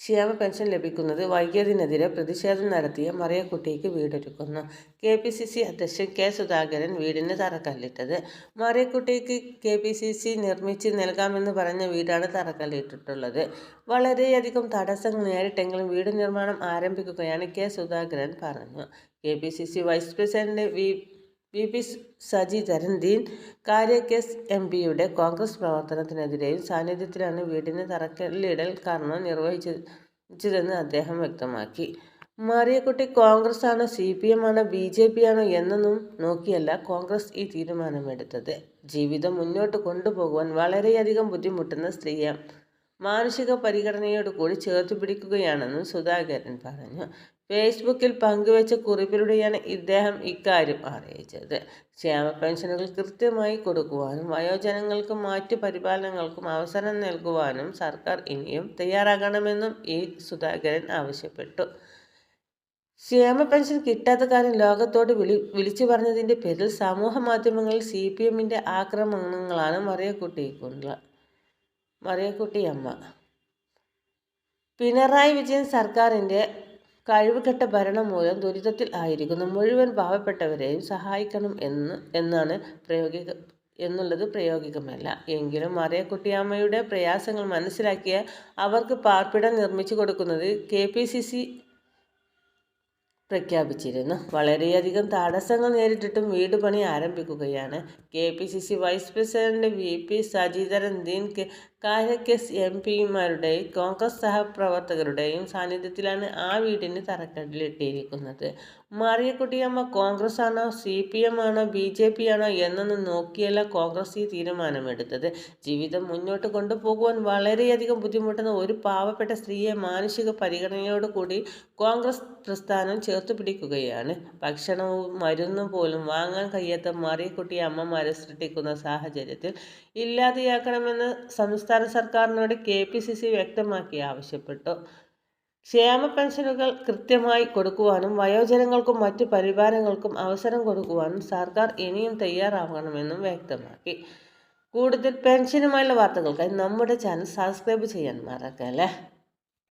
ക്ഷേമ പെൻഷൻ ലഭിക്കുന്നത് വൈകിയതിനെതിരെ പ്രതിഷേധം നടത്തിയ മറിയക്കുട്ടിക്ക് വീടൊരുക്കുന്നു. കെ പി സി സി അധ്യക്ഷൻ കെ സുധാകരൻ വീടിന് തറക്കല്ലിട്ടത്. മറിയക്കുട്ടിക്ക് കെ പി സി സി നിർമ്മിച്ച് നൽകാമെന്ന് പറഞ്ഞ വീടാണ് തറക്കല്ലിട്ടിട്ടുള്ളത്. വളരെയധികം തടസ്സങ്ങൾ നേരിട്ടെങ്കിലും വീട് നിർമ്മാണം ആരംഭിക്കുകയാണ് കെ സുധാകരൻ പറഞ്ഞു. K P C C vice president V V P Saji Dean Kuriakose M പിയുടെ കോൺഗ്രസ് പ്രവർത്തനത്തിനെതിരെയും സാന്നിധ്യത്തിലാണ് വീടിന് തറക്കല്ലിടൽ കർമ്മം നിർവഹിച്ചതെന്ന് അദ്ദേഹം വ്യക്തമാക്കി. മാറിയക്കുട്ടി കോൺഗ്രസ് ആണോ സി പി എം ആണോ ബി ജെ പി ആണോ എന്നൊന്നും നോക്കിയല്ല കോൺഗ്രസ് ഈ തീരുമാനമെടുത്തത്. ജീവിതം മുന്നോട്ട് കൊണ്ടുപോകുവാൻ വളരെയധികം ബുദ്ധിമുട്ടുന്ന സ്ത്രീയാണ് മാനുഷിക പരിഗണനയോട് കൂടി ചേർത്ത് പിടിക്കുകയാണെന്നും സുധാകരൻ പറഞ്ഞു. ഫേസ്ബുക്കിൽ പങ്കുവച്ച കുറിപ്പിലൂടെയാണ് ഇദ്ദേഹം ഇക്കാര്യം അറിയിച്ചത്. ക്ഷേമ പെൻഷനുകൾ കൃത്യമായി കൊടുക്കുവാനും വയോജനങ്ങൾക്കും മറ്റു പരിപാലനങ്ങൾക്കും അവസരം നൽകുവാനും സർക്കാർ ഇനിയും തയ്യാറാകണമെന്നും ഇ സുധാകരൻ ആവശ്യപ്പെട്ടു. ക്ഷേമ പെൻഷൻ കിട്ടാത്ത കാര്യം ലോകത്തോട് വിളി വിളിച്ചു പറഞ്ഞതിന്റെ പേരിൽ സമൂഹ മാധ്യമങ്ങളിൽ സി പി എമ്മിന്റെ ആക്രമണങ്ങളാണ് മറിയക്കുട്ടിക്കുള്ള മറിയക്കുട്ടിയമ്മ. പിണറായി വിജയൻ സർക്കാരിന്റെ കഴിവുകെട്ട ഭരണം മൂലം ദുരിതത്തിൽ ആയിരിക്കുന്ന. മുഴുവൻ പാവപ്പെട്ടവരെയും സഹായിക്കണം എന്ന് എന്നാണ് പ്രയോഗിക എന്നുള്ളത് പ്രയോഗികമല്ല. എങ്കിലും മറിയക്കുട്ടിയമ്മയുടെ പ്രയാസങ്ങൾ മനസ്സിലാക്കിയ അവർക്ക് പാർപ്പിടം നിർമ്മിച്ചു കൊടുക്കുന്നത് കെ പി സി സി പ്രഖ്യാപിച്ചിരുന്നു. വളരെയധികം തടസ്സങ്ങൾ നേരിട്ടിട്ടും വീട് പണി ആരംഭിക്കുകയാണ്. K P C C vice president V P Sajeedharan Dean Kuriakose M പിമാരുടെയും Congress സഹപ്രവർത്തകരുടെയും സാന്നിധ്യത്തിലാണ് ആ വീടിന് തറക്കല്ലിട്ടിരിക്കുന്നത്. മറിയക്കുട്ടിയമ്മ കോൺഗ്രസ് ആണോ സി പി എം ആണോ ബി ജെ പി ആണോ എന്നൊന്നും നോക്കിയല്ല കോൺഗ്രസ് ഈ തീരുമാനമെടുത്തത്. ജീവിതം മുന്നോട്ട് കൊണ്ടുപോകുവാൻ വളരെയധികം ബുദ്ധിമുട്ടുന്ന ഒരു പാവപ്പെട്ട സ്ത്രീയെ മാനുഷിക പരിഗണനയോടുകൂടി കോൺഗ്രസ് പ്രസ്ഥാനം ചേർത്ത് പിടിക്കുകയാണ്. ഭക്ഷണവും മരുന്നും പോലും വാങ്ങാൻ കഴിയാത്ത മറിയക്കുട്ടി അമ്മമാരെ സൃഷ്ടിക്കുന്ന സാഹചര്യത്തിൽ ഇല്ലാതെയാക്കണമെന്ന് സംസ്ഥാന സർക്കാരിനോട് കെ പി സി സി വ്യക്തമാക്കി ആവശ്യപ്പെട്ടു. ക്ഷേമ പെൻഷനുകൾ കൃത്യമായി കൊടുക്കുവാനും വയോജനങ്ങൾക്കും മറ്റു പരിപാലനങ്ങൾക്കും അവസരം കൊടുക്കുവാനും സർക്കാർ ഇനിയും തയ്യാറാവണമെന്നും വ്യക്തമാക്കി. കൂടുതൽ പെൻഷനുമായുള്ള വാർത്തകൾക്കായി നമ്മുടെ ചാനൽ സബ്സ്ക്രൈബ് ചെയ്യാൻ മറക്കല്ലേ?